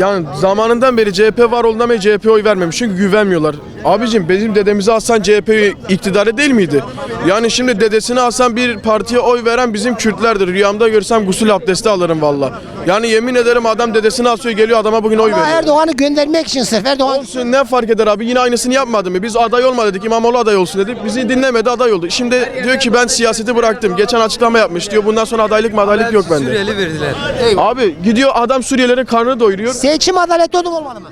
yani zamanından beri CHP var olduğundan beri CHP 'ye oy vermemiş. Çünkü güvenmiyorlar. Abicim bizim dedemizi alsan CHP iktidarı değil miydi? Yani şimdi dedesini alsan bir partiye oy veren bizim Kürtlerdir. Rüyamda görsem gusül abdesti alırım valla. Yani yemin ederim adam dedesini asıyor geliyor adama bugün oy veriyor. Erdoğan'ı göndermek için sırf Erdoğan Olsun ne fark eder abi yine aynısını yapmadı mı? Biz aday olma dedik İmamoğlu aday olsun dedik. Bizi dinlemedi aday oldu. Şimdi diyor ki ben siyaseti bıraktım. Geçen açıklama yapmış diyor. Bundan sonra adaylık madaylık yok bende. Suriyeli verdiler. Abi gidiyor adam Suriyelilerin karnını doyuruyor. seçim adaletli olur mu olmalı mı?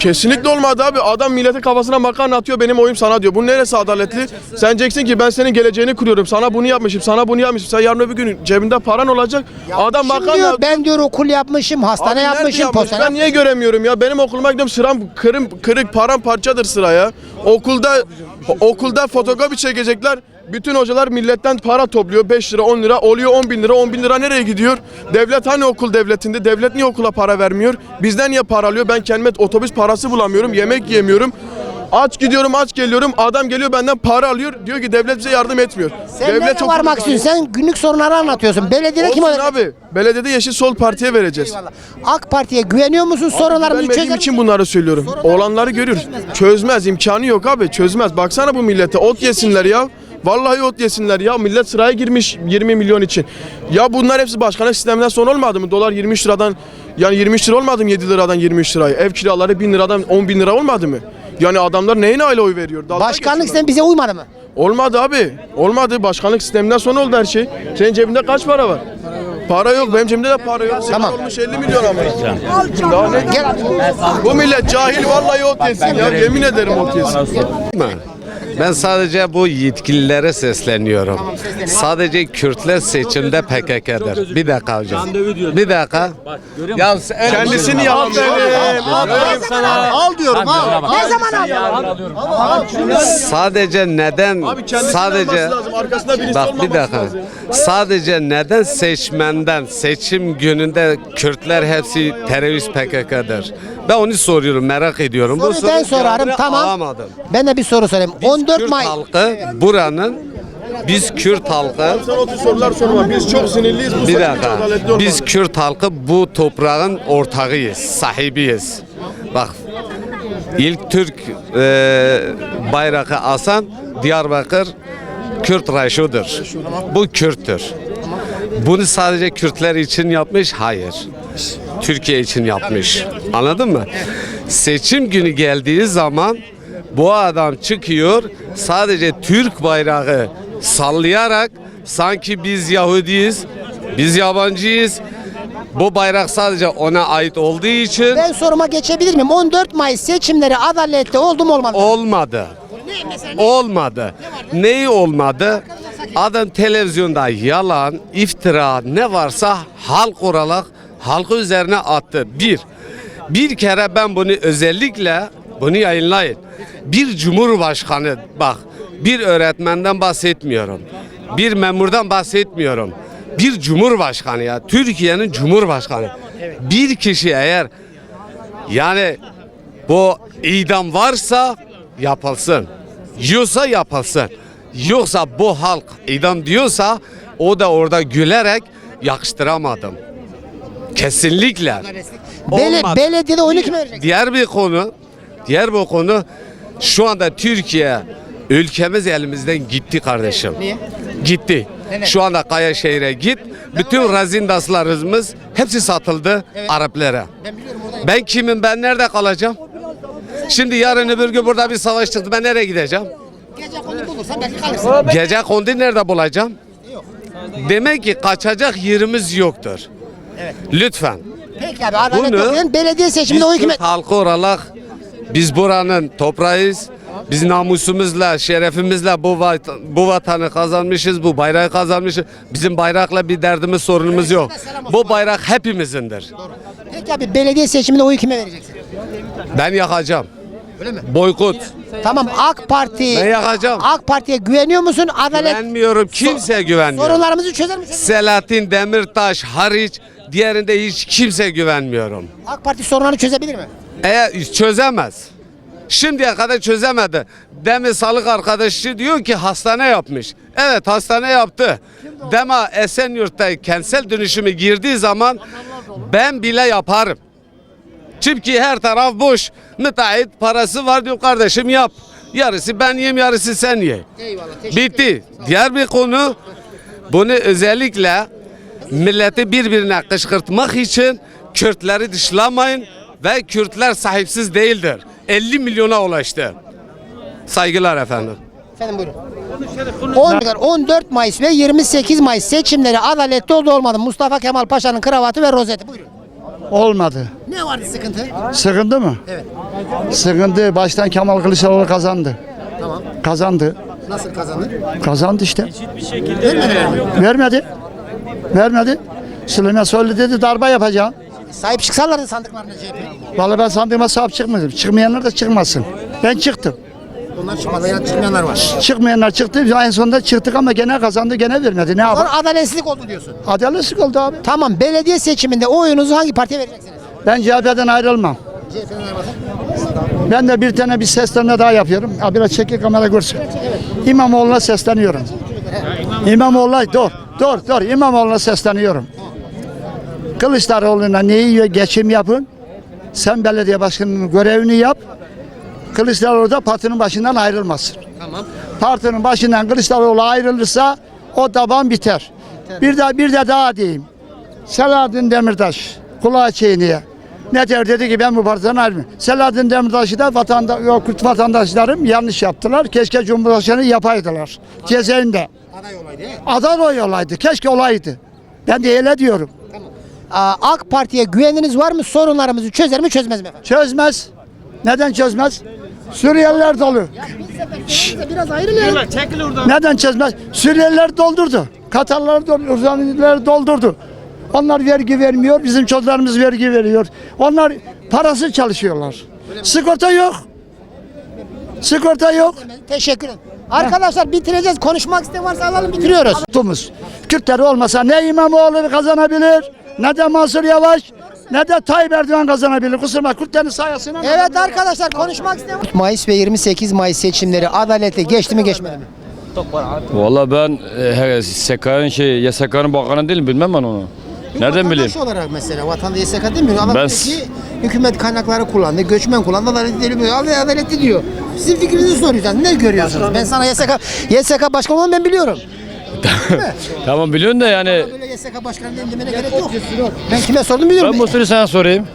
Kesinlikle olmadı abi. Adam milletin kafasına makarna atıyor benim oyum sana diyor. Bu neresi adaletli? Sen diyeceksin ki ben senin geleceğini kuruyorum. Sana bunu yapmışım, sana bunu yapmışım. Sen yarın öbür gün cebinde paran olacak. adam Şimdi makarna diyor, ben diyor okul yapmışım, hastane nerede yapmışım, yapmış? postane Ben niye göremiyorum ya? Benim okuluma gidiyorum sıram kırım, kırık paramparçadır sıra ya. Okulda okulda fotokopi çekecekler. Bütün hocalar milletten para topluyor. 5 lira 10 lira oluyor 10 bin lira. 10 bin lira nereye gidiyor? Devlet hani okul devletinde? Devlet niye okula para vermiyor? Bizden niye para alıyor? Ben kendime otobüs parası bulamıyorum. Yemek yemiyorum. Aç gidiyorum aç geliyorum. Adam geliyor benden para alıyor. Diyor ki devlet bize yardım etmiyor. Sen devlet nereye varmak istiyorsun? Sen günlük sorunları anlatıyorsun. Belediyede kim Olsun abi. Belediyede Yeşil Sol Parti'ye vereceğiz. AK Parti'ye güveniyor musun? Sorunlarımızı Güvenmediğim çözer için misin? bunları söylüyorum. Olanları görüyoruz. Çözmez imkanı yok abi çözmez. Baksana bu millete ot yesinler ya. Vallahi ot yesinler ya. Millet sıraya girmiş 20 milyon için. Ya bunlar hepsi başkanlık sisteminden sonra olmadı mı? Dolar 23 liradan yani 23 lira olmadı mı 7 liradan 23 liraya? Ev kiraları 1000 liradan 10 bin lira olmadı mı? Yani adamlar neyin aile oy veriyor? Dalga Başkanlık geçiyorlar. sistemi bize uymadı mı? Olmadı abi. Olmadı. Başkanlık sisteminden sonra oldu her şey. Senin cebinde kaç para var? Para yok. Benim cebimde de para yok. Senin Tamam. olmuş 50 milyon ama. Daha ne? Bu millet cahil vallahi ot yesin ya. Yemin ederim ot yesin. Ben sadece bu yetkililere sesleniyorum. Sadece Kürtler seçimde PKK'dır. Bir dakika hocam. Bir dakika. Ya sen- Kendisini yalanlıyor. Al diyorum al. Ne zaman aldın? Sadece neden sadece. Arkasında birisi Bak bir dakika. lazım. Sadece neden seçmenden seçim gününde Kürtler hepsi terörist PKK'dır? Ben onu soruyorum, merak ediyorum. Soruyu ben sorunun sorarım cevabını tamam. Alamadım. Ben de bir soru sorayım. Biz 14 Kürt May halkı buranın biz Kürt halkı Sen otur sorular sorma. Biz çok sinirliyiz. Bu bir dakika. Biz Kürt halkı bu toprağın ortağıyız, sahibiyiz. Bak ilk Türk e, bayrağı asan Diyarbakır Kürt Raşo'dur. Bu Kürttür. Bunu sadece Kürtler için yapmış? Hayır. Türkiye için yapmış. Anladın mı? Seçim günü geldiği zaman bu adam çıkıyor sadece Türk bayrağı sallayarak sanki biz Yahudiyiz, biz yabancıyız. Bu bayrak sadece ona ait olduğu için ben soruma geçebilir miyim? 14 May seçimleri adaletli oldu mu olmadı mı? olmadı. Olmadı. Neyi olmadı? Adam televizyonda yalan, iftira ne varsa halk olarak halkı üzerine attı. Bir, bir kere ben bunu özellikle bunu yayınlayın. Bir cumhurbaşkanı bak bir öğretmenden bahsetmiyorum. Bir memurdan bahsetmiyorum. Bir cumhurbaşkanı ya Türkiye'nin cumhurbaşkanı. Bir kişi eğer yani bu idam varsa yapılsın. Yoksa yapılsın. Yoksa bu halk idam diyorsa o da orada gülerek yakıştıramadım. Kesinlikle. Bele, Olmadı. belediyede oyunu kime verecek? Diğer bir konu, diğer bir konu şu anda Türkiye ülkemiz elimizden gitti kardeşim. Niye? Gitti. Şu anda Kayaşehir'e git. Bütün razindaslarımız hepsi satıldı Araplara. Ben biliyorum oradayım. Ben kimim ben nerede kalacağım? Şimdi yarın öbür gün burada bir savaş çıktı ben nereye gideceğim? Gece konu bulursan belki kalırsın. Gece kondu nerede bulacağım? Demek ki kaçacak yerimiz yoktur. Lütfen. Peki abi adalet Bunu- belediye seçiminde kime? Türk halkı olarak biz buranın toprağıyız. Biz namusumuzla, şerefimizle bu, vat- bu vatanı kazanmışız, bu bayrağı kazanmışız. Bizim bayrakla bir derdimiz, sorunumuz yok. Bu bayrak hepimizindir. Peki abi belediye seçiminde oyu kime vereceksin? Ben yakacağım. Öyle mi? Boykot. Tamam AK Parti. Ben yakacağım. AK Parti'ye güveniyor musun? Adalet Güvenmiyorum. Kimseye güvenmiyorum. sorunlarımızı çözer misin? Selahattin Demirtaş hariç diğerinde hiç kimseye güvenmiyorum. AK Parti sorunlarını çözebilir mi? Eğer çözemez. Şimdiye kadar çözemedi. Demin sağlık arkadaşı diyor ki hastane yapmış. Evet hastane yaptı. Dema Esenyurt'ta kentsel dönüşümü girdiği zaman ben bile yaparım. Çünkü her taraf boş. Müteahhit parası var diyor kardeşim yap. Yarısı ben yiyeyim yarısı sen ye. Eyvallah. Bitti. Diğer bir konu bunu özellikle milleti birbirine kışkırtmak için Kürtleri dışlamayın ve Kürtler sahipsiz değildir. 50 milyona ulaştı. Saygılar efendim. Efendim buyurun. 10 14 Mayıs ve 28 Mayıs seçimleri adaletli oldu olmadı. Mustafa Kemal Paşa'nın kravatı ve rozeti. Buyurun. Olmadı. Ne vardı sıkıntı? Sıkıntı mı? Evet. Sıkıntı. Baştan Kemal Kılıçdaroğlu kazandı. Tamam. Kazandı. Nasıl kazandı? Kazandı işte. Vermediler mi? Vermedi. Vermedi. Süleyman Soylu dedi darbe yapacağım. Sahip çıksalardı sandıklarına CHP. Vallahi ben sandığıma sahip çıkmadım. Çıkmayanlar da çıkmasın. Ben çıktım. Bunlar çıkmadı. Yani çıkmayanlar var. Çıkmayanlar çıktı. En sonunda çıktık ama gene kazandı. Gene vermedi. Ne Sonra yapalım? adaletsizlik oldu diyorsun. Adaletsizlik oldu abi. Tamam belediye seçiminde oyunuzu hangi partiye vereceksiniz? Ben CHP'den ayrılmam. CHP'den ayrılmasın. Ben de bir tane bir seslenme daha yapıyorum. Ha biraz çekil kamera görsün. İmamoğlu'na sesleniyorum. İmamoğlu'na dur, dur, dur. İmamoğlu'na sesleniyorum. Kılıçdaroğlu'na neyi geçim yapın? Sen belediye başkanının görevini yap. Kılıçdaroğlu da partinin başından ayrılmasın. Tamam. Partinin başından Kılıçdaroğlu ayrılırsa o taban biter. Bir de bir de daha diyeyim. Selahattin Demirtaş kulağı çiğniye. Ne der dedi ki ben bu partiden ayrılmıyorum. Selahattin Demirtaş'ı da vatanda, Kürt vatandaşlarım yanlış yaptılar. Keşke Cumhurbaşkanı yapaydılar. Cezaevinde. Aday olaydı. mi? Aday olaydı. Keşke olaydı. Ben de öyle diyorum. Aa, AK Parti'ye güveniniz var mı? Sorunlarımızı çözer mi çözmez mi efendim? Çözmez. Neden çözmez? Suriyeliler dolu. Biraz ayrılın. Neden çözmez? Suriyeliler doldurdu. Katarlar doldurdu. Uzaniler doldurdu. Onlar vergi vermiyor. Bizim çocuklarımız vergi veriyor. Onlar parası çalışıyorlar. Sigorta yok. Sigorta yok. Teşekkür ederim. Arkadaşlar bitireceğiz. Konuşmak isteyen varsa alalım bitiriyoruz. Tutumuz. Kürtler olmasa ne İmamoğlu kazanabilir, ne de Mansur Yavaş, ne de Tayyip Erdoğan kazanabilir. Kusura Kürtlerin sayesinde. Evet arkadaşlar konuşmak isteyen Mayıs ve 28 Mayıs seçimleri adaletle geçti mi geçmedi mi? Valla ben e, SK'nın şey YSK'nın bakanı değilim bilmem ben onu. Nereden bileyim? Olarak mesela vatanda YSK mi? Adam Ben- diyor ki hükümet kaynakları kullandı, göçmen kullandı, adaletli değil mi? Adaletli adaletli diyor. Sizin fikrinizi soruyoruz. Ne görüyorsunuz? Ben sana YSK, YSK başkanı olan ben biliyorum. Tamam biliyorsun da yani Böyle YSK başkanı değilim demene gerek yok. Ben kime sordum biliyorum. ben bu soruyu sana sorayım.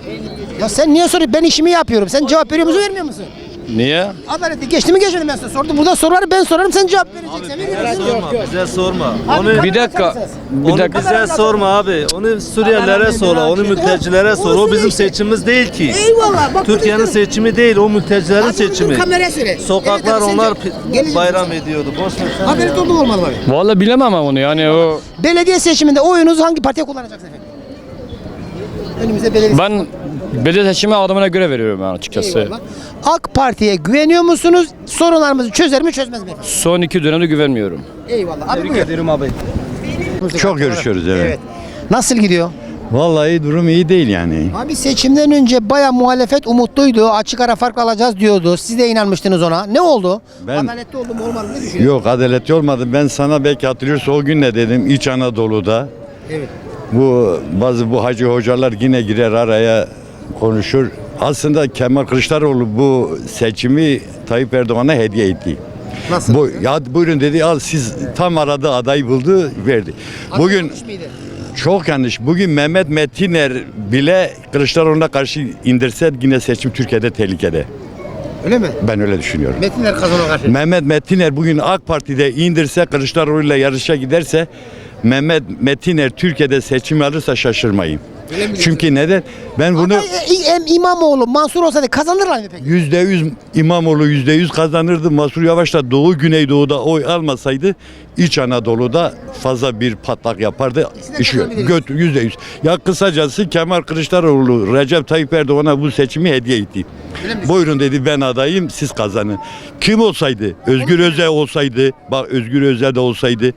Ya sen niye soruyorsun? Ben işimi yapıyorum. Sen cevap veriyor musun, vermiyor musun? Niye? Adaletli geçti mi geçmedi mi ben sana sordum. Burada soruları ben sorarım sen cevap vereceksin. Veriyor musun? Bize sorma. Abi, Onu Bir dakika. Bir onu dakika. bize sorma abi. Onu Suriyelilere sor, onu mültecilere sor. O bizim seçimimiz değil ki. Eyvallah. Bak, Türkiye'nin seçimi değil, o mültecilerin seçimi. Sokaklar onlar pi- bayram ediyordu. Boş ver sen. Adalet oldu mu olmadı mı? abi? Valla bilemem ama onu yani o Belediye seçiminde oyunuzu hangi partiye kullanacaksınız efendim? Önümüzde belediye ben belediye seçimi adamına göre veriyorum yani açıkçası. Eyvallah. AK Parti'ye güveniyor musunuz? Sorunlarımızı çözer mi çözmez mi efendim? Son iki dönemde güvenmiyorum. Eyvallah. Abi buyur. ederim abi. Çok görüşüyoruz evet. Evet. Nasıl gidiyor? Vallahi durum iyi değil yani. Abi seçimden önce baya muhalefet umutluydu. Açık ara fark alacağız diyordu. Siz de inanmıştınız ona. Ne oldu? Ben- Adaletli oldu mu olmadı mı? Ne düşünüyorsun? Yok adaletli olmadı. Ben sana belki hatırlıyorsun o gün ne dedim İç Anadolu'da. Evet. Bu bazı bu hacı hocalar yine girer araya konuşur. Aslında Kemal Kılıçdaroğlu bu seçimi Tayyip Erdoğan'a hediye etti. Nasıl? Bu ya buyurun dedi al siz tam arada aday buldu verdi. Bugün çok yanlış. Bugün Mehmet Metiner bile Kılıçdaroğlu'na karşı indirse yine seçim Türkiye'de tehlikede. Öyle mi? Ben öyle düşünüyorum. Metinler kazanıyor karşı. Mehmet Metiner bugün AK Parti'de indirse Kılıçdaroğlu ile yarışa giderse Mehmet Metiner Türkiye'de seçim alırsa şaşırmayın. Çünkü neden? Ben bunu Ama, e, İmamoğlu, Mansur olsaydı kazanırlar mı peki? yüzde yüz İmamoğlu yüzde yüz kazanırdı. Mansur Yavaş da Doğu Güneydoğu'da oy almasaydı İç Anadolu'da fazla bir patlak yapardı. de kazanabiliriz. götür yüzde yüz. Ya kısacası Kemal Kılıçdaroğlu Recep Tayyip Erdoğan'a bu seçimi hediye etti. Buyurun dedi ben adayım siz kazanın. Kim olsaydı? Özgür Özel olsaydı. Bak Özgür Özel de olsaydı.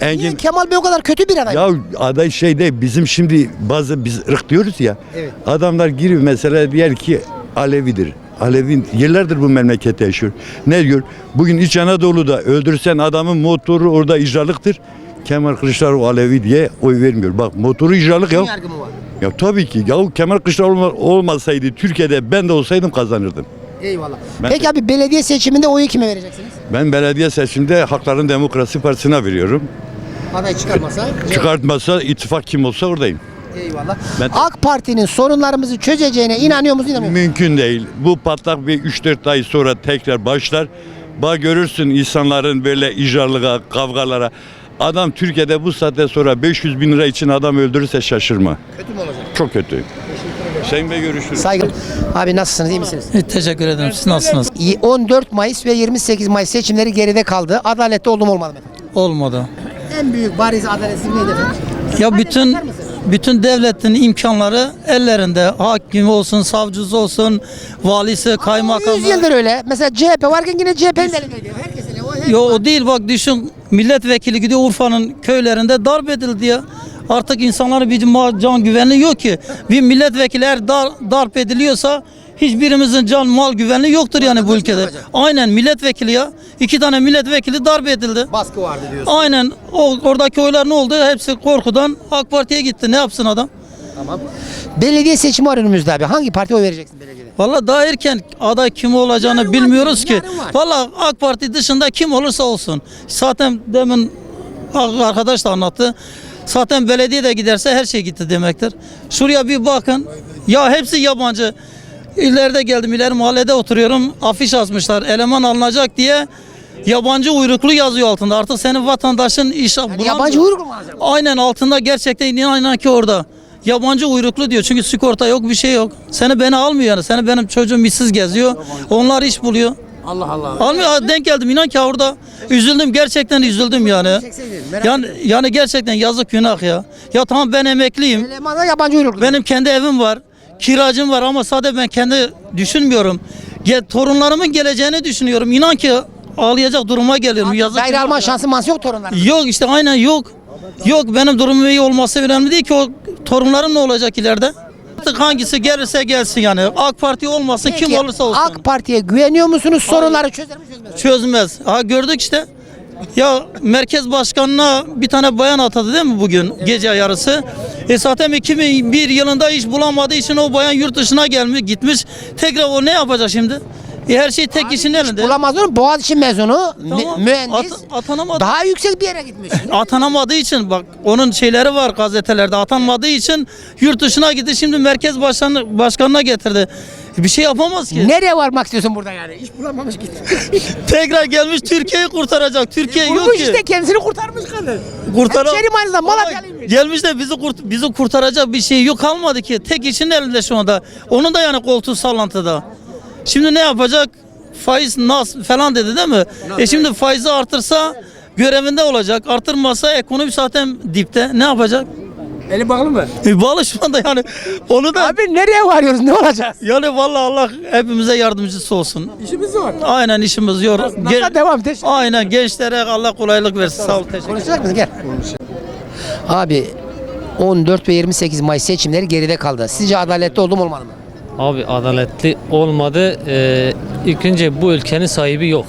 Niye Engin Kemal Bey o kadar kötü bir aday? ya aday şey de bizim şimdi bazı biz ırk diyoruz ya. Evet. Adamlar giriyor mesela diğer ki Alevidir. Alevin yıllardır bu memlekette yaşıyor. Ne diyor? Bugün İç Anadolu'da öldürsen adamın motoru orada icralıktır. Kemal Kılıçdaroğlu Alevi diye oy vermiyor. Bak motoru icralık ya. Ya tabii ki. Ya Kemal Kılıçdaroğlu olma- olmasaydı Türkiye'de ben de olsaydım kazanırdım. Eyvallah. Ben- Peki abi belediye seçiminde oyu kime vereceksiniz? Ben belediye seçimde Hakların Demokrasi Partisi'ne veriyorum. Aday çıkarmasa. Çıkartmasa ittifak kim olsa oradayım. Eyvallah. Ben- AK Parti'nin sorunlarımızı çözeceğine inanıyor musun inanmıyor musun? Mümkün değil. Bu patlak bir 3-4 ay sonra tekrar başlar. Bak görürsün insanların böyle icralığa, kavgalara. Adam Türkiye'de bu saatte sonra 500 bin lira için adam öldürürse şaşırma. Kötü mü olacak? Çok kötü. Sayın Bey görüşürüz. Saygı. Abi nasılsınız iyi misiniz? Teşekkür ederim. Siz nasılsınız? İyi, 14 Mayıs ve 28 Mayıs seçimleri geride kaldı. Adalette oldu mu olmadı mı efendim? Olmadı. En büyük bariz adaletsizlik neydi efendim? Ya bütün bütün devletin imkanları ellerinde. Hakim olsun, savcısı olsun, valisi, 100 kaymakamı. yıldır öyle. Mesela CHP varken yine CHP'nin elinde. Herkesin elinde. O hep- Yo o değil bak düşün milletvekili gidiyor Urfa'nın köylerinde darp edildi ya. Artık insanların bir can güvenliği yok ki. Bir milletvekili eğer dar, darp ediliyorsa hiçbirimizin can mal güvenliği yoktur yani bu ülkede. Aynen milletvekili ya. İki tane milletvekili darp edildi. Baskı vardı diyorsun. Aynen o oradaki oylar ne oldu? Hepsi korkudan AK Parti'ye gitti. Ne yapsın adam? Belediye seçimi var önümüzde abi. Hangi partiye oy vereceksin belediyede? Valla daha erken aday kim olacağını Yarın var bilmiyoruz diyorum, ki. var. Valla AK Parti dışında kim olursa olsun. Zaten demin arkadaş da anlattı. Zaten belediye de giderse her şey gitti demektir. Şuraya bir bakın. Ya hepsi yabancı. İleride geldim ileri mahallede oturuyorum. Afiş asmışlar. Eleman alınacak diye yabancı uyruklu yazıyor altında. Artık senin vatandaşın iş bulamıyor. yabancı uyruk mu alacak? Aynen altında gerçekten inan ki orada. Yabancı uyruklu diyor çünkü sigorta yok bir şey yok. Seni beni almıyor yani. Seni benim çocuğum işsiz geziyor. Onlar iş buluyor. Allah Allah. Almıyor. Denk geldim inan ki orada. Üzüldüm gerçekten üzüldüm yani. Yani yani gerçekten yazık günah ya. Ya tamam ben emekliyim. Elemana yabancı uyruklu. Benim kendi evim var. Kiracım var ama sadece ben kendi düşünmüyorum. Ge torunlarımın geleceğini düşünüyorum. İnan ki ağlayacak duruma geliyorum. Yazık günah alma ya. şansı mansı yok torunların. Yok işte aynen yok. Yok benim durumum iyi olması önemli değil ki o torunlarım ne olacak ileride? Artık hangisi gelirse gelsin yani. AK Parti olmasın kim Peki, olursa olsun. AK Parti'ye güveniyor musunuz? Sorunları çözer mi çözmez mi? Çözmez. Ha gördük işte. Ya merkez başkanına bir tane bayan atadı değil mi bugün gece yarısı? E zaten 2001 yılında iş bulamadığı için o bayan yurt dışına gelmiş gitmiş. Tekrar o ne yapacak şimdi? E her şey tek kişinin elinde. Bulamaz olur. Boğaziçi mezunu, mü- Tamam. mühendis. At- atanamadı. Daha yüksek bir yere gitmiş. atanamadığı için bak onun şeyleri var gazetelerde atanmadığı için yurt dışına gitti şimdi merkez başkanı, başkanına getirdi. Bir şey yapamaz ki. Nereye varmak istiyorsun burada yani? İş bulamamış gitti. Tekrar gelmiş Türkiye'yi kurtaracak. Türkiye yok Bulmuş ki. işte kendisini kurtarmış kadın. Kurtara- Hemşerim aynı zamanda Ama Malatyalıymış. Gelmiş de bizi kurt bizi kurtaracak bir şey yok kalmadı ki. Tek işin elinde şu anda. Onun da yani koltuğu sallantıda. Şimdi ne yapacak? Faiz nas falan dedi değil mi? E şimdi faizi artırsa görevinde olacak. Artırmasa ekonomi zaten dipte. Ne yapacak? Eli bağlı mı? E bağlı şu anda yani. Onu da Abi nereye varıyoruz? Ne olacağız? yani vallahi Allah hepimize yardımcısı olsun. İşimiz zor. Aynen işimiz yok. Nasıl Gen- devam? Teşekkür Aynen gençlere Allah kolaylık versin. Sağ ol. Teşekkür Konuşacak mısın? Gel. Abi 14 ve 28 Mayıs seçimleri geride kaldı. Sizce adaletli oldu mu olmadı mı? Abi adaletli olmadı. Ee, ilk önce bu ülkenin sahibi yok.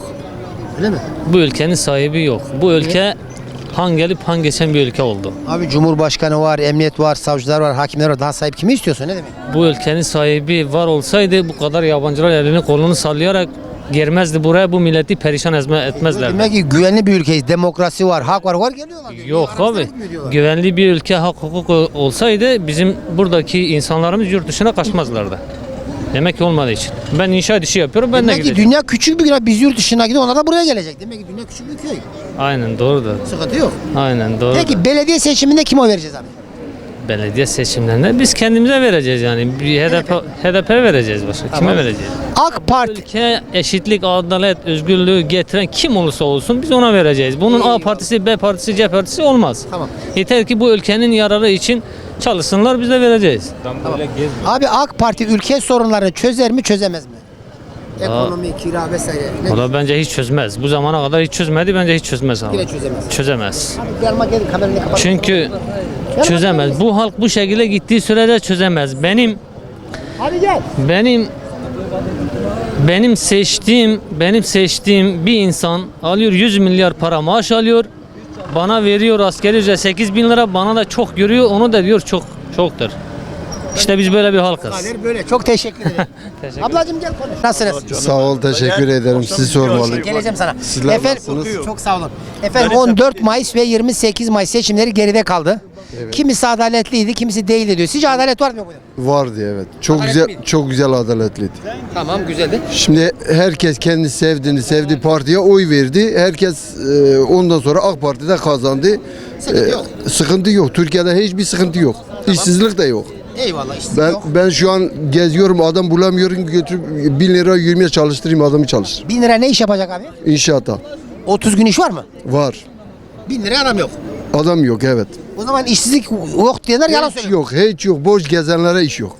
Öyle mi? Bu ülkenin sahibi yok. Bu ülke han gelip han geçen bir ülke oldu. Abi Cumhurbaşkanı var, emniyet var, savcılar var, hakimler var. Daha sahip kimi istiyorsun? Ne demek? Bu ülkenin sahibi var olsaydı bu kadar yabancılar elini kolunu sallayarak girmezdi buraya bu milleti perişan ezme, etmezlerdi. Demek ki güvenli bir ülkeyiz. Demokrasi var, hak var. Var geliyorlar. Yok abi. gitmiyor. Güvenli bir ülke hak hukuk olsaydı bizim buradaki insanlarımız yurt dışına kaçmazlardı. Demek ki olmadığı için. Ben inşaat işi yapıyorum ben de Demek ki gideceğim. dünya küçük bir yer. Biz yurt dışına gidiyor. Onlar da buraya gelecek. Demek ki dünya küçük bir köy. Aynen doğrudur. Sıkıntı yok. Aynen doğru. Peki belediye seçiminde kime oy vereceğiz abi? Belediye seçimlerinde biz kendimize vereceğiz yani. Bir HDP, HDP vereceğiz başka. Kime vereceğiz? AK Parti. Ülke eşitlik, adalet, özgürlüğü getiren kim olursa olsun biz ona vereceğiz. Bunun A partisi, B partisi, C partisi olmaz. Tamam. Yeter ki bu ülkenin yararı için çalışsınlar biz de vereceğiz. Abi AK Parti ülke sorunlarını çözer mi çözemez mi? Ekonomi, kira vesaire. Ne O da bence hiç çözmez. Bu zamana kadar hiç çözmedi bence hiç çözmez abi. Yine çözemez. Çözemez. Abi gelme gel kamerayı kapat. Çünkü çözemez. Bu halk bu şekilde gittiği sürede çözemez. Benim Hadi gel. Benim benim seçtiğim benim seçtiğim bir insan alıyor 100 milyar para maaş alıyor. Bana veriyor askeri ücret 8 bin lira bana da çok görüyor onu da diyor çok çoktur. İşte biz böyle bir halkız. Böyle. Çok teşekkür ederim. Ablacığım gel konuş. Nasılsınız? Sağ ol, teşekkür ederim. Sizi sormalı. Geleceğim sana. Sizler Efendim, nasılsınız? çok sağ olun. Efendim 14 Mayıs ve 28 Mayıs seçimleri geride kaldı. Kimisi adaletliydi, kimisi değildi diyor. Sizce adalet var mı burada? Vardı evet. Çok Adalet güzel miydi? çok güzel adaletliydi. Tamam, güzeldi. Şimdi herkes kendi sevdiğini sevdiği partiye oy verdi. Herkes e, ondan sonra AK Parti'de kazandı. Sıkıntı E, yok. Sıkıntı yok. Türkiye'de hiçbir sıkıntı yok. İşsizlik de yok. Eyvallah işte Ben yok. ben şu an geziyorum adam bulamıyorum götürüp bin lira yürümeye çalıştırayım adamı çalıştır. 1000 lira ne iş yapacak abi? İnşaatta 30 gün iş var mı? var. 1000 lira adam yok. Adam yok evet. O zaman işsizlik yok diyenler yalan Hiç söylüyor. yok, hiç yok. Boş gezenlere iş yok.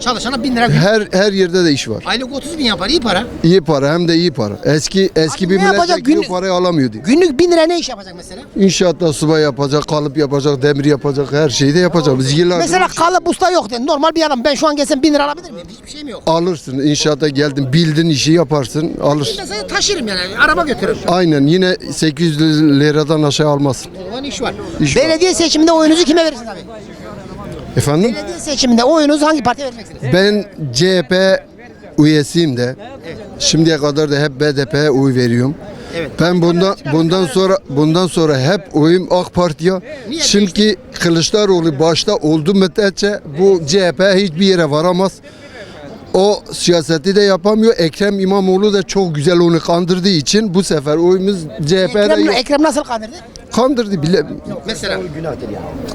Çalışana 1000 lira gün. Her her yerde de iş var. Aylık 30 bin yapar, iyi para. İyi para hem de iyi para. Eski eski Abi bir ne yapacak? Günlük- parayı alamıyordu. Günlük 1000 lira ne iş yapacak mesela? İnşaatta subay yapacak, kalıp yapacak, demir yapacak, her şeyi de yapacak. Biz yıllardır Mesela kalıp usta yok diye. Normal bir adam. Ben şu an gelsem 1000 lira alabilir miyim? Hiçbir şeyim yok. alırsın. İnşaata geldin, bildin işi yaparsın, alırsın. Sana taşırım yani. Araba götürürüm. Aynen yine 800 liradan aşağı almazsın. O zaman iş var. İş var. Belediye seçiminde oyunuzu kime verirsiniz abi? Efendim? Belediye seçiminde oyunuzu hangi partiye vereceksiniz? Ben CHP üyesiyim de. Şimdiye kadar da hep BDP'ye oy veriyorum. Evet. Ben bundan bundan sonra bundan sonra hep oyum AK Parti'ye. Çünkü Kılıçdaroğlu başta olduğu müddetçe bu CHP hiçbir yere varamaz. O siyaseti de yapamıyor. Ekrem İmamoğlu da çok güzel onu kandırdığı için bu sefer oyumuz CHP'de Ekrem, yok. Ekrem nasıl kandırdı? Kandırdı bile. Mesela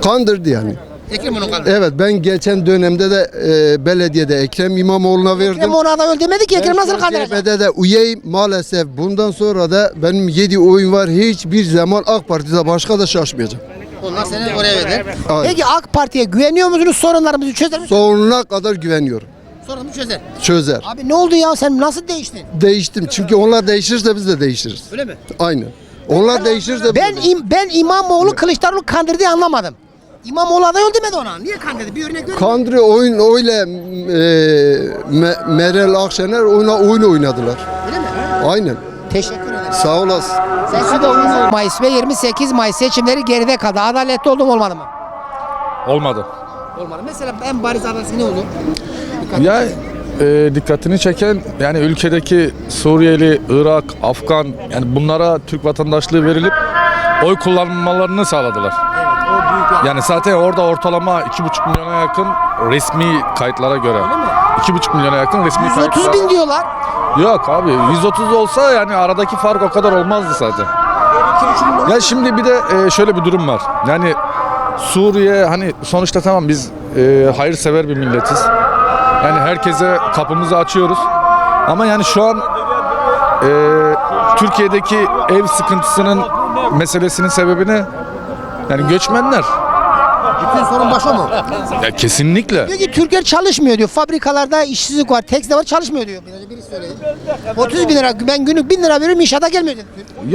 Kandırdı yani. Ekrem kandırdı. Evet ben geçen dönemde de e, belediyede Ekrem İmamoğlu'na verdim. Ekrem ona öl demedi ki Ekrem Ben nasıl kandıracak? CHP'de de üyeyim maalesef. Bundan sonra da benim 7 oyun var. Hiçbir zaman AK Parti'de başka da şaşmayacağım. Onlar seni oraya verdi. Aynen. Peki AK Parti'ye güveniyor musunuz? Sorunlarımızı çözer mi? Sonuna kadar güveniyorum. Sorunumuzu çözer. Çözer. Abi ne oldu ya sen nasıl değiştin? Değiştim. Çünkü onlar değişirse biz de değişiriz. Öyle mi? Aynen. Onlar değişirse biz Ben de im, ben İmamoğlu Kılıçdaroğlu kandırdığı anlamadım. İmamoğlu aday ol demedi ona. Niye kandırdı? Bir örnek ver. Kandri oyun öyle e, Me- Meral Akşener oyna oyun oynadılar. Öyle mi? Aynen. Teşekkür ederim. Sağ olasın. Seçim Mayıs ve 28 Mayıs seçimleri geride kaldı. Adaletli oldu mu olmadı mı? Olmadı. Olmadı. Mesela en bariz adası ne olur? Ya e, dikkatini çeken yani ülkedeki Suriyeli, Irak, Afgan yani bunlara Türk vatandaşlığı verilip oy kullanmalarını sağladılar. Yani zaten orada ortalama 2,5 milyona yakın resmi kayıtlara göre. 2,5 milyona yakın resmi 130 kayıtlara. bin diyorlar. Yok abi 130 olsa yani aradaki fark o kadar olmazdı zaten. Ya şimdi bir de e, şöyle bir durum var. Yani Suriye hani sonuçta tamam biz e, hayırsever bir milletiz. Yani herkese kapımızı açıyoruz. Ama yani şu an e, Türkiye'deki ev sıkıntısının meselesinin sebebini yani göçmenler. Bütün sorun baş o mu? Ya kesinlikle. Diyor ki Türkler çalışmıyor diyor. Fabrikalarda işsizlik var. Tekstil var çalışmıyor diyor. Biraz önce birisi söyledi. 30 bin lira ben günlük bin lira veriyorum inşaata gelmiyor dedi.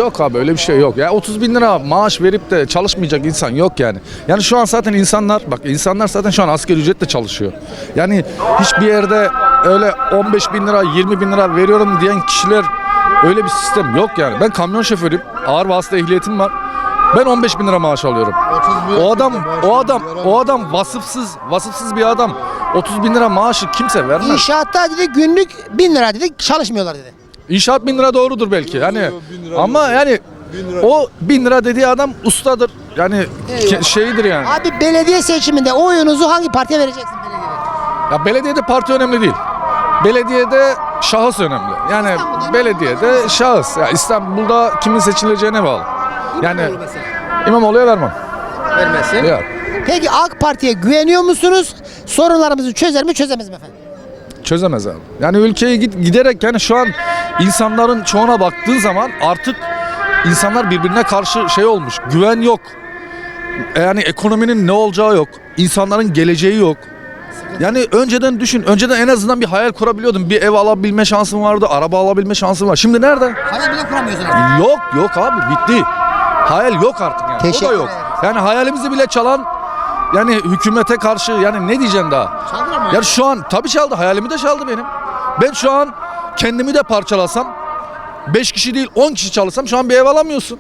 Yok abi öyle bir şey yok. Ya 30 bin lira maaş verip de çalışmayacak insan yok yani. Yani şu an zaten insanlar bak insanlar zaten şu an asgari ücretle çalışıyor. Yani hiçbir yerde öyle 15 bin lira 20 bin lira veriyorum diyen kişiler öyle bir sistem yok yani. Ben kamyon şoförüyüm. Ağır vasıta ehliyetim var. Ben 15 bin lira maaş alıyorum. O adam, o adam, o adam vasıfsız, vasıfsız bir adam. 30 bin lira maaşı kimse vermez. İnşaatta dedi günlük bin lira dedi çalışmıyorlar dedi. İnşaat bin lira doğrudur belki. Yani ama yani o bin lira dediği adam ustadır. Yani ke- şeyidir yani. Abi belediye seçiminde oyunuzu hangi partiye vereceksin belediyede? Ya belediyede parti önemli değil. Belediyede şahıs önemli. Yani belediyede şahıs. Ya İstanbul'da kimin seçileceğine bağlı. Yani İmamoğlu'ya vermem. Vermesin. Yok. Peki AK Parti'ye güveniyor musunuz? Sorunlarımızı çözer mi çözemez mi efendim? Çözemez abi. Yani ülkeyi git, giderek yani şu an insanların çoğuna baktığın zaman artık insanlar birbirine karşı şey olmuş. Güven yok. Yani ekonominin ne olacağı yok. İnsanların geleceği yok. Yani önceden düşün. Önceden en azından bir hayal kurabiliyordun. Bir ev alabilme şansın vardı. Araba alabilme şansın var. Şimdi nerede? Hayal bile kuramıyorsun artık. Yok yok abi bitti. Hayal yok artık yani. o Teşekkür da yok. ederim. Yani hayalimizi bile çalan yani hükümete karşı yani ne diyeceksin daha? Çaldılar mı? Ya şu an tabii çaldı. Hayalimi de çaldı benim. Ben şu an kendimi de parçalasam 5 kişi değil 10 kişi çalışsam şu an bir ev alamıyorsun.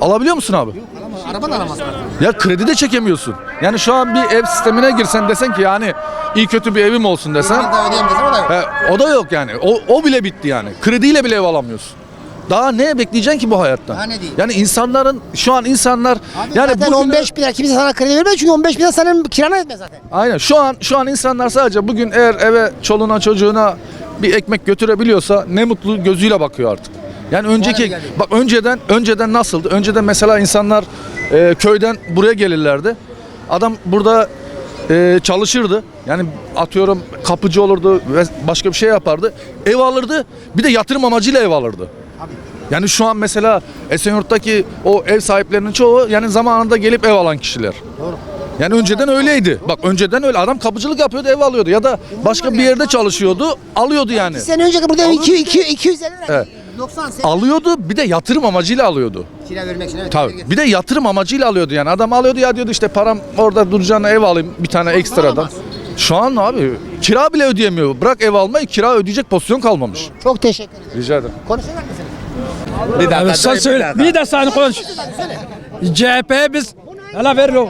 Alabiliyor musun abi? Araba da alamaz. Ya kredi de çekemiyorsun. Yani şu an bir ev sistemine girsen desen ki yani iyi kötü bir evim olsun desen. O yok. He, o da yok yani. O, o bile bitti yani. Krediyle bile ev alamıyorsun. Daha ne bekleyeceksin ki bu hayattan? Daha ne diyeyim? Yani insanların şu an insanlar Abi yani zaten bugün 15 bin lira kimse sana kredi vermez çünkü 15 bin lira senin kirana etmez zaten. aynen şu an şu an insanlar sadece bugün eğer eve çoluğuna çocuğuna bir ekmek götürebiliyorsa ne mutlu gözüyle bakıyor artık. Yani önceki geldi. bak önceden önceden nasıldı? Önceden mesela insanlar e, köyden buraya gelirlerdi. Adam burada e, çalışırdı. Yani atıyorum kapıcı olurdu ve başka bir şey yapardı. Ev alırdı. Bir de yatırım amacıyla ev alırdı. Yani şu an mesela Esenyurt'taki o ev sahiplerinin çoğu yani zamanında gelip ev alan kişiler. Yani önceden öyleydi. Bak önceden öyle. Adam kapıcılık yapıyordu, ev alıyordu ya da başka bir yerde çalışıyordu, alıyordu yani. Sene önce burada 2 2 250 lira. Evet. 90 sene. Alıyordu, bir de yatırım amacıyla alıyordu. Kira vermek için evet. Tabii. Bir de yatırım amacıyla alıyordu yani. Adam alıyordu ya diyordu işte param orada duracağına ev alayım bir tane ekstradan. Şu an abi kira bile ödeyemiyor. Bırak ev almayı kira ödeyecek pozisyon kalmamış. Çok teşekkür ederim. Rica ederim. Konuşacak mısınız? Bir dakika. Sen söyle. Bir de sen konuş. CHP'ye biz Hala ver o.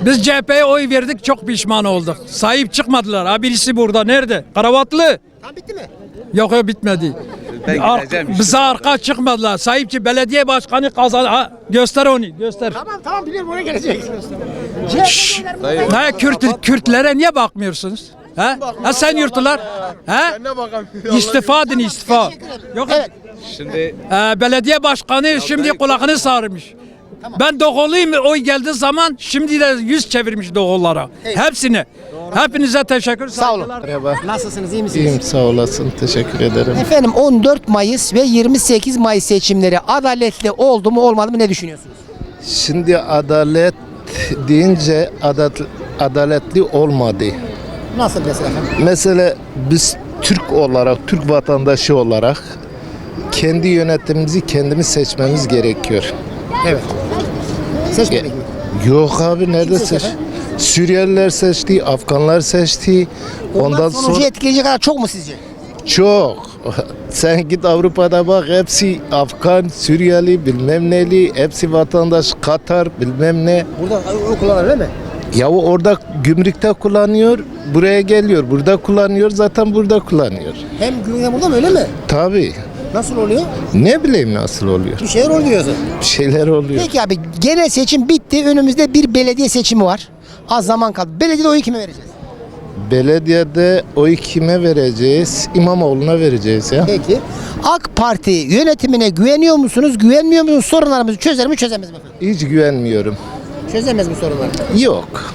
Biz CHP'ye oy verdik çok pişman olduk. Sahip çıkmadılar. Ha birisi burada nerede? Karavatlı. Tam bitti mi? Yok yok bitmedi. Ben Ar- bize arka çıkmadılar. Sahipçi belediye başkanı kazan. Ha, göster onu göster. Tamam tamam biliyorum oraya gelecek. Ne Kürt, Kürtlere niye bakmıyorsunuz? Ha? ha sen yurtlar? Ha? İstifa edin istifa. Yok Evet. Şimdi Ee, belediye başkanı şimdi kulağını sarmış. Ben Doğuluyum oy geldiği zaman şimdi de yüz çevirmiş Doğullara. Hepsini. Hepinize teşekkür Sağ olun. saygılar. Nasılsınız iyi misiniz? İyiyim sağ olasın teşekkür ederim. Efendim 14 Mayıs ve 28 Mayıs seçimleri adaletli oldu mu olmadı mı ne düşünüyorsunuz? Şimdi adalet deyince adalet, adaletli olmadı. Nasıl mesela efendim? Mesela biz Türk olarak, Türk vatandaşı olarak kendi yönetimimizi kendimiz seçmemiz gerekiyor. Evet. Seçmedik mi? Yok abi nerede seç? efendim? Suriyeliler seçti, Afganlar seçti. Ondan Ondan sonucu sonra etkileyecek kadar çok mu sizce? çok. Sen git Avrupa'da bak hepsi Afgan, Suriyeli, bilmem neli, hepsi vatandaş, Katar, bilmem ne. Burada oy kullanır değil mi? Ya o orada gümrükte kullanıyor, buraya geliyor. Burada kullanıyor, zaten burada kullanıyor. Hem güvene burada mı öyle mi? Tabii. Nasıl oluyor? Ne bileyim nasıl oluyor. Bir şeyler oluyor diyorsun. Bir şeyler oluyor. Peki abi genel seçim bitti. Önümüzde bir belediye seçimi var. Az zaman kaldı. Belediyede oyu kime vereceğiz? Belediyede oyu kime vereceğiz? İmamoğlu'na vereceğiz ya. Peki. AK Parti yönetimine güveniyor musunuz? Güvenmiyor musunuz? Sorunlarımızı çözer mi çözemez mi efendim? Hiç güvenmiyorum. Çözemez mi sorunları? Yok.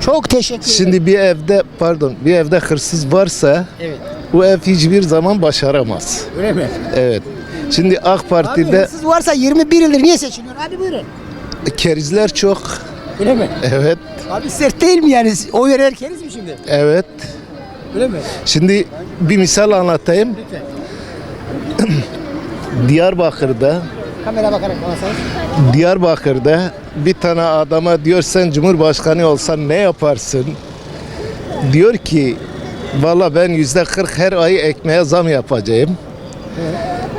Çok teşekkür ederim. Şimdi bir evde pardon bir evde hırsız varsa Evet. O ev hiçbir zaman başaramaz. Öyle mi? Evet. Şimdi AK Abi Parti'de hırsız varsa 21 yıldır niye seçiliyor? Hadi buyurun. kerizler çok. Öyle mi? Evet. Abi sert değil mi yani? Oy veren keriz mi şimdi? Evet. Öyle mi? Şimdi bir misal anlatayım. Lütfen. Diyarbakır'da Kamera bakarak konuşsanız. Diyarbakır'da bir tane adama diyor sen Cumhurbaşkanı olsan ne yaparsın? Diyor ki valla ben yüzde 40 her ay ekmeğe zam yapacağım.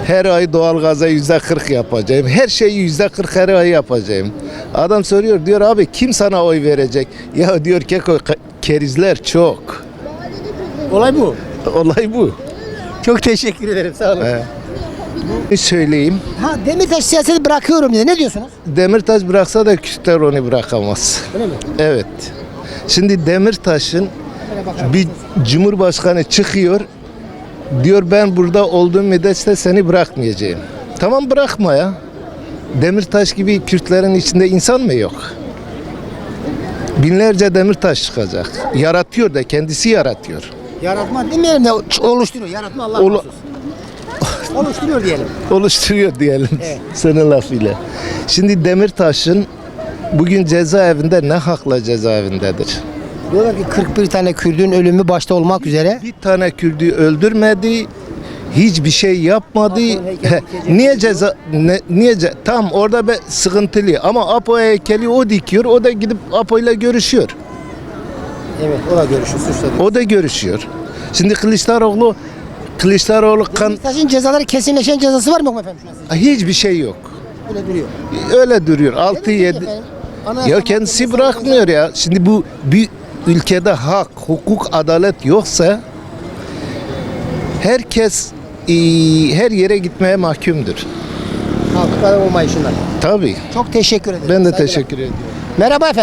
Her ay doğalgaza yüzde 40 yapacağım. Her şeyi yüzde 40 her ay yapacağım. Adam soruyor diyor abi kim sana oy verecek? Ya diyor ki kerizler çok. Olay bu. Olay bu. Çok teşekkür ederim. Sağ olun. He. Bir söyleyeyim. Ha Demirtaş siyaseti bırakıyorum dedi. Ne diyorsunuz? Demirtaş bıraksa da Kürtler onu bırakamaz. Öyle mi? Evet. Şimdi Demirtaş'ın. Bir cumhurbaşkanı çıkıyor. Diyor ben burada olduğum müddetçe seni bırakmayacağım. Tamam bırakma ya. Demirtaş gibi Kürtlerin içinde insan mı yok? Binlerce Demirtaş çıkacak. Yaratıyor da kendisi yaratıyor. Yaratma demeyelim de oluşturuyor. Yaratma Allah mahsus. Oluşturuyor diyelim. Oluşturuyor diyelim Evet. senin lafıyla. Şimdi Demirtaş'ın bugün cezaevinde ne hakla cezaevindedir? Diyorlar ki 41 tane Kürdün ölümü başta olmak üzere. Bir tane Kürdü öldürmedi. Hiçbir şey yapmadı. Niye ceza ne, niye ce, tam orada be, sıkıntılı ama Apo heykeli o dikiyor. O da gidip Apo ile görüşüyor. Evet o da görüşü suçladı. O da görüşüyor. Şimdi Kılıçdaroğlu Kılıçdaroğlu kan Demirtaş'ın cezaları kesinleşen cezası var mı yok mu efendim hiçbir şey yok. Öyle duruyor. Öyle duruyor. 6 7 Efendim, Anayasa Ya kendisi bırakmıyor ya. Şimdi bu bir ülkede hak, hukuk, adalet yoksa herkes e, her yere gitmeye mahkumdur. Kalkıkları olmayışından. Tabii. Çok teşekkür ederim. Ben de teşekkür ediyorum. Merhaba efendim.